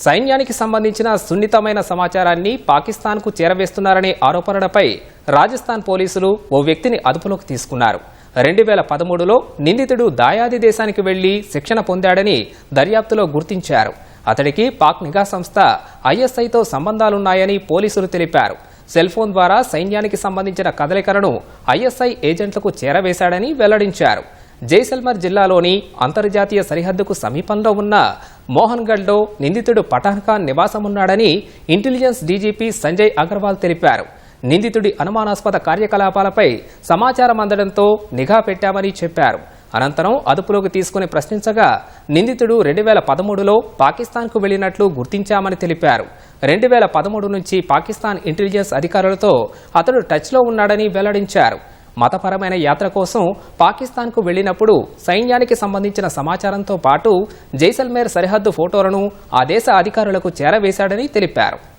సైన్యానికి సంబంధించిన సున్నితమైన సమాచారాన్ని పాకిస్తాన్కు చేరవేస్తున్నారనే ఆరోపణలపై రాజస్థాన్ పోలీసులు ఓ వ్యక్తిని అదుపులోకి తీసుకున్నారు. రెండు వేల పదమూడులో నిందితుడు దాయాది దేశానికి వెళ్ళి శిక్షణ పొందాడని దర్యాప్తులో గుర్తించారు. అతడికి పాక్ నిఘా సంస్థ ఐఎస్ఐతో సంబంధాలున్నాయని పోలీసులు తెలిపారు. సెల్ ఫోన్ ద్వారా సైన్యానికి సంబంధించిన కదలికలను ఐఎస్ఐ ఏజెంట్లకు చేరవేశాడని వెల్లడించారు. జైసల్మర్ జిల్లాలోని అంతర్జాతీయ సరిహద్దుకు సమీపంలో ఉన్న మోహన్గఢ్లో నిందితుడు పఠాన్ ఖాన్ నివాసమున్నాడని ఇంటెలిజెన్స్ డీజీపీ సంజయ్ అగర్వాల్ తెలిపారు. నిందితుడి అనుమానాస్పద కార్యకలాపాలపై సమాచారం అందడంతో నిఘా పెట్టామని చెప్పారు. అనంతరం అదుపులోకి తీసుకుని ప్రశ్నించగా నిందితుడు రెండు వేల పదమూడులో పాకిస్తాన్కు వెళ్ళినట్లు గుర్తించామని తెలిపారు. రెండు వేల పదమూడు నుంచి పాకిస్తాన్ ఇంటెలిజెన్స్ అధికారులతో అతడు టచ్లో ఉన్నాడని వెల్లడించారు. మతపరమైన యాత్ర కోసం పాకిస్తాన్కు వెళ్ళినప్పుడు సైన్యానికి సంబంధించిన సమాచారంతో పాటు జైసల్మేర్ సరిహద్దు ఫోటోలను ఆ దేశ అధికారులకు చేరవేశాడని తెలిపారు.